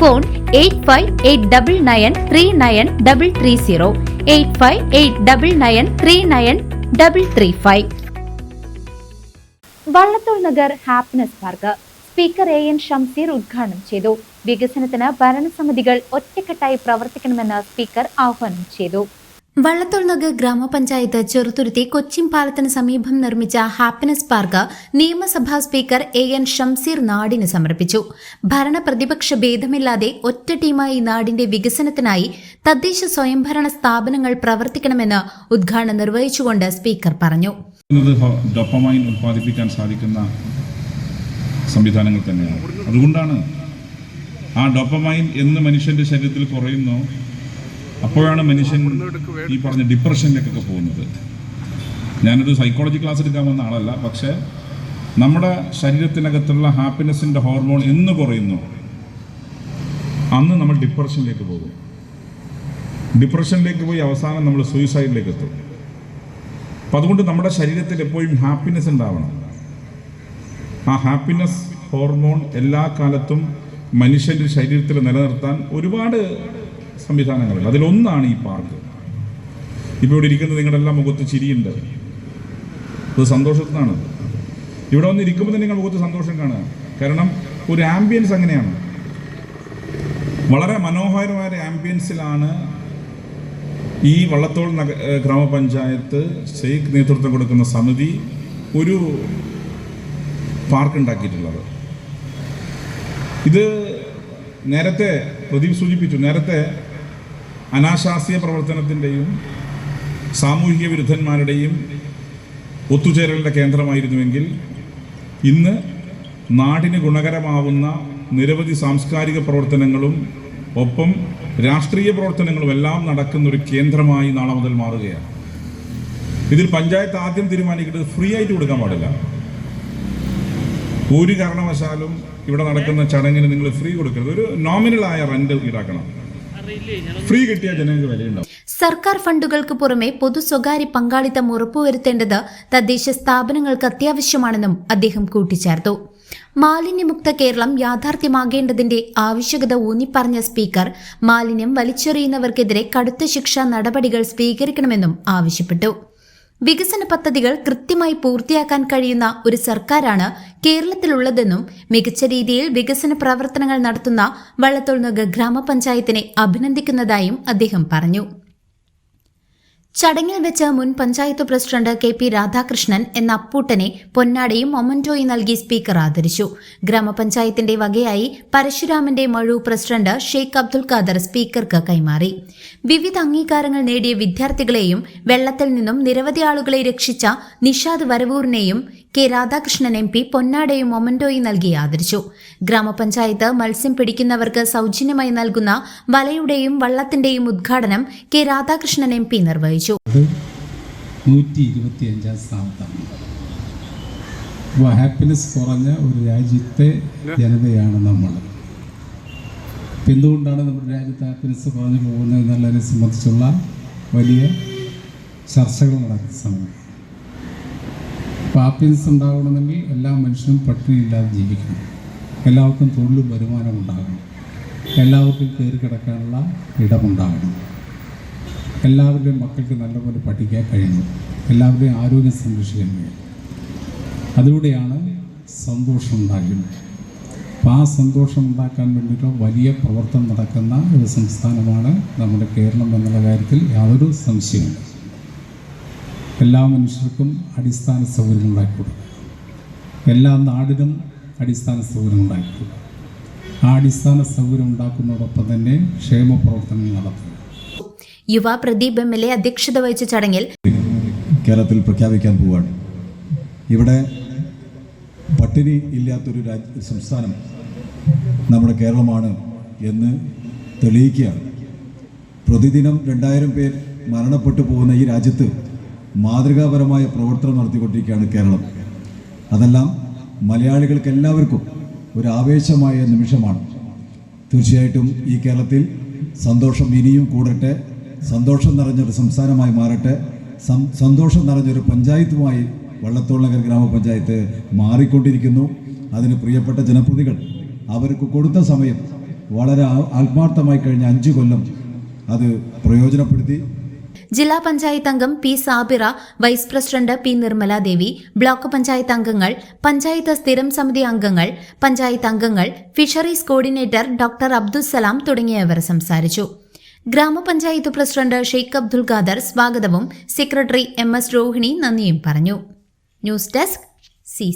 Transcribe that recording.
Phone eight five eight double nine three nine double three zero eight five eight double nine three nine double three five Vallathol Nagar happiness park. Speaker A N Shamseer ഉദ്ഘാടനം ചെയ്തു. വികസനത്തിന് ഭരണസമിതികൾ ഒറ്റക്കെട്ടായി പ്രവർത്തിക്കണമെന്ന് speaker ആഹ്വാനം ചെയ്തു. വള്ളത്തോൾ നഗർ ഗ്രാമപഞ്ചായത്ത് ചെറുതുരുത്തി കൊച്ചിൻ പാലത്തിന് സമീപം നിർമ്മിച്ച ഹാപ്പിനെസ് പാർക്ക് നിയമസഭാ സ്പീക്കർ എ എൻ ഷംസീർ നാടിന് സമർപ്പിച്ചു. ഭരണ പ്രതിപക്ഷ ഭേദമില്ലാതെ ഒറ്റ ടീമായി നാടിന്റെ വികസനത്തിനായി തദ്ദേശ സ്വയംഭരണ സ്ഥാപനങ്ങൾ പ്രവർത്തിക്കണമെന്ന് ഉദ്ഘാടനം നിർവഹിച്ചുകൊണ്ട് സ്പീക്കർ പറഞ്ഞു. ഡോപ്പമൈൻ ഉത്പാദിപ്പിക്കാൻ സാധിക്കുന്ന സംവിധാനങ്ങൾ തന്നെയാണ്. അതുകൊണ്ടാണ് ആ ഡോപ്പമൈൻ എന്ന് മനുഷ്യന്റെ ശരീരത്തിൽ കുറയുന്നു അപ്പോഴാണ് മനുഷ്യൻ ഈ പറഞ്ഞ ഡിപ്രഷനിലേക്കൊക്കെ പോകുന്നത്. ഞാനൊരു സൈക്കോളജി ക്ലാസ് എടുക്കാൻ വന്ന ആളല്ല പക്ഷേ നമ്മുടെ ശരീരത്തിനകത്തുള്ള ഹാപ്പിനെസ്സിന്റെ ഹോർമോൺ എന്ന് കുറയുന്നു അന്ന് നമ്മൾ ഡിപ്രഷനിലേക്ക് പോകും. ഡിപ്രഷനിലേക്ക് പോയി അവസാനം നമ്മൾ സൂയിസൈഡിലേക്ക് എത്തും. അപ്പം അതുകൊണ്ട് നമ്മുടെ ശരീരത്തിൽ എപ്പോഴും ഹാപ്പിനെസ് ഉണ്ടാവണം. ആ ഹാപ്പിനെസ് ഹോർമോൺ എല്ലാ കാലത്തും മനുഷ്യന്റെ ശരീരത്തിൽ നിലനിർത്താൻ ഒരുപാട് സംവിധാനങ്ങളുണ്ട്. അതിലൊന്നാണ് ഈ പാർക്ക്. ഇപ്പോൾ ഇവിടെ ഇരിക്കുന്നത് നിങ്ങളുടെ എല്ലാം മുഖത്ത് ചിരിയുണ്ട്. അത് സന്തോഷത്തിനാണ്. ഇവിടെ വന്ന് ഇരിക്കുമ്പോൾ തന്നെ നിങ്ങൾ മുഖത്ത് സന്തോഷം കാണുക. കാരണം ഒരു ആംബിയൻസ് അങ്ങനെയാണ്. വളരെ മനോഹരമായ ആംബിയൻസിലാണ് ഈ വള്ളത്തോൾ നഗ ഗ്രാമപഞ്ചായത്ത് ഷെയ്ഖ് നേതൃത്വം കൊടുക്കുന്ന സമിതി ഒരു പാർക്ക് ഉണ്ടാക്കിയിട്ടുള്ളത് ഇത് നേരത്തെ പ്രദീപ് സൂചിപ്പിച്ചു. നേരത്തെ അനാശാസ്യ പ്രവർത്തനത്തിന്റെയും സാമൂഹിക വിരുദ്ധന്മാരുടെയും ഒത്തുചേരലിന്റെ കേന്ദ്രമായിരുന്നുവെങ്കിൽ ഇന്ന് നാടിന് ഗുണകരമാവുന്ന നിരവധി സാംസ്കാരിക പ്രവർത്തനങ്ങളും ഒപ്പം രാഷ്ട്രീയ പ്രവർത്തനങ്ങളും എല്ലാം നടക്കുന്ന ഒരു കേന്ദ്രമായി നാളെ മുതൽ മാറുകയാണ്. ഇതിൽ പഞ്ചായത്ത് ആദ്യം തീരുമാനിക്കേണ്ടത് ഫ്രീ ആയിട്ട് കൊടുക്കാൻ പാടില്ല. ഒരു കാരണവശാലും ഇവിടെ നടക്കുന്ന ചടങ്ങിന് നിങ്ങൾ ഫ്രീ കൊടുക്കരുത്. ഒരു നോമിനലായ റെന്റ് ഈടാക്കണം. സർക്കാർ ഫണ്ടുകൾക്ക് പുറമെ പൊതു സ്വകാര്യ പങ്കാളിത്തം ഉറപ്പുവരുത്തേണ്ടത് തദ്ദേശ സ്ഥാപനങ്ങൾക്ക് അത്യാവശ്യമാണെന്നും അദ്ദേഹം കൂട്ടിച്ചേർത്തു. മാലിന്യമുക്ത കേരളം യാഥാർത്ഥ്യമാകേണ്ടതിന്റെ ആവശ്യകത ഊന്നിപ്പറഞ്ഞ സ്പീക്കർ മാലിന്യം വലിച്ചെറിയുന്നവർക്കെതിരെ കടുത്ത ശിക്ഷാ നടപടികൾ സ്വീകരിക്കണമെന്നും ആവശ്യപ്പെട്ടു. വികസന പദ്ധതികൾ കൃത്യമായി പൂർത്തിയാക്കാൻ കഴിയുന്ന ഒരു സർക്കാരാണ് കേരളത്തിലുള്ളതെന്നും മികച്ച രീതിയിൽ വികസന പ്രവർത്തനങ്ങൾ നടത്തുന്ന വള്ളത്തോൾനഗർ ഗ്രാമപഞ്ചായത്തിനെ അഭിനന്ദിക്കുന്നതായും അദ്ദേഹം പറഞ്ഞു. ചടങ്ങിൽ വെച്ച് മുൻ panchayat president K P Radhakrishnan എന്ന അപ്പൂട്ടനെ പൊന്നാടയും മൊമന്റോയും നൽകി സ്പീക്കർ ആദരിച്ചു. ഗ്രാമപഞ്ചായത്തിന്റെ വകയായി പരശുരാമന്റെ മഴു പ്രസിഡന്റ് ഷെയ്ഖ് അബ്ദുൽ ഖാദർ സ്പീക്കർക്ക് കൈമാറി. വിവിധ അംഗീകാരങ്ങൾ നേടിയ വിദ്യാർത്ഥികളെയും വെള്ളത്തിൽ നിന്നും നിരവധി ആളുകളെ രക്ഷിച്ച നിഷാദ് വരവൂരിനെയും കെ രാധാകൃഷ്ണൻ എം പി പൊന്നാടയും മൊമന്റോയും നൽകി ആദരിച്ചു. ഗ്രാമപഞ്ചായത്ത് മത്സ്യം പിടിക്കുന്നവർക്ക് സൗജന്യമായി നൽകുന്ന വലയുടെയും വള്ളത്തിന്റെയും ഉദ്ഘാടനം കെ രാധാകൃഷ്ണൻ എം പി നിർവഹിച്ചു. ഹാപ്പിനെസ് കുറഞ്ഞ ഒരു രാജ്യത്തെ ജനതയാണ് നമ്മൾ. എന്തുകൊണ്ടാണ് നമ്മുടെ രാജ്യത്ത് ഹാപ്പിനെസ് കുറഞ്ഞു പോകുന്നത് എന്നുള്ളതിനെ സംബന്ധിച്ചുള്ള വലിയ ചർച്ചകൾ നടക്കുന്ന സമയം ഹാപ്പിനെസ് ഉണ്ടാകണമെങ്കിൽ എല്ലാ മനുഷ്യനും പട്ടിണിയില്ലാതെ ജീവിക്കണം. എല്ലാവർക്കും തൊഴിലും വരുമാനം ഉണ്ടാകണം. എല്ലാവർക്കും കയറി കിടക്കാനുള്ള ഇടമുണ്ടാകണം. എല്ലാവരുടെയും മക്കൾക്ക് നല്ലപോലെ പഠിക്കാൻ കഴിയണം. എല്ലാവരുടെയും ആരോഗ്യം സംരക്ഷിക്കാൻ കഴിയും അതിലൂടെയാണ് സന്തോഷം ഉണ്ടാകുന്നത്. അപ്പോൾ ആ സന്തോഷം ഉണ്ടാക്കാൻ വേണ്ടിയിട്ട് വലിയ പ്രവർത്തനം നടക്കുന്ന ഒരു സംസ്ഥാനമാണ് നമ്മുടെ കേരളം എന്നുള്ള കാര്യത്തിൽ യാതൊരു സംശയമില്ല എല്ലാ മനുഷ്യർക്കും അടിസ്ഥാന സൗകര്യങ്ങൾ ഉണ്ടാക്കി കൊടുക്കുക എല്ലാ നാടിനും അടിസ്ഥാന സൗകര്യം ഉണ്ടാക്കി കൊടുക്കുക ആ അടിസ്ഥാന സൗകര്യം ഉണ്ടാക്കുന്നതോടൊപ്പം തന്നെ ക്ഷേമ പ്രവർത്തനങ്ങൾ നടത്തുക. യുവ പ്രദീപ് എം എൽ എ അധ്യക്ഷത വഹിച്ച ചടങ്ങിൽ കേരളത്തിൽ പ്രഖ്യാപിക്കാൻ പോവുകയാണ്. ഇവിടെ പട്ടിണി ഇല്ലാത്തൊരു രാജ്യ സംസ്ഥാനം നമ്മുടെ കേരളമാണ് എന്ന് തെളിയിക്കുകയാണ്. പ്രതിദിനം രണ്ടായിരം പേർ മരണപ്പെട്ടു പോകുന്ന ഈ രാജ്യത്ത് മാതൃകാപരമായ പ്രവർത്തനം നടത്തിക്കൊണ്ടിരിക്കുകയാണ് കേരളം. അതെല്ലാം മലയാളികൾക്ക് എല്ലാവർക്കും ഒരു ആവേശമായ നിമിഷമാണ്. തീർച്ചയായിട്ടും ഈ കേരളത്തിൽ സന്തോഷം ഇനിയും കൂടട്ടെ. സന്തോഷം നിറഞ്ഞൊരു സംസ്ഥാനമായി മാറട്ടെ. സന്തോഷം നിറഞ്ഞൊരു പഞ്ചായത്തുമായി വള്ളത്തോൾ നഗർ ഗ്രാമപഞ്ചായത്ത് മാറിക്കൊണ്ടിരിക്കുന്നു. അതിന് പ്രിയപ്പെട്ട ജനപ്രതികൾ അവർക്ക് കൊടുത്ത സമയം വളരെ ആത്മാർത്ഥമായി കഴിഞ്ഞ അഞ്ച് കൊല്ലം അത് പ്രയോജനപ്പെടുത്തി. ജില്ലാ പഞ്ചായത്ത് അംഗം P Sabira vice president P Nirmala Devi block panchayat അംഗങ്ങൾ പഞ്ചായത്ത് സ്ഥിരം സമിതി അംഗങ്ങൾ പഞ്ചായത്ത് അംഗങ്ങൾ ഫിഷറീസ് കോർഡിനേറ്റർ ഡോക്ടർ അബ്ദുസലാം തുടങ്ങിയവർ സംസാരിച്ചു. ഗ്രാമപഞ്ചായത്ത് പ്രസിഡന്റ് ഷെയ്ഖ് അബ്ദുൽ ഖാദർ സ്വാഗതവും സെക്രട്ടറി എം എസ് രോഹിണി നന്ദിയും പറഞ്ഞു. News desk C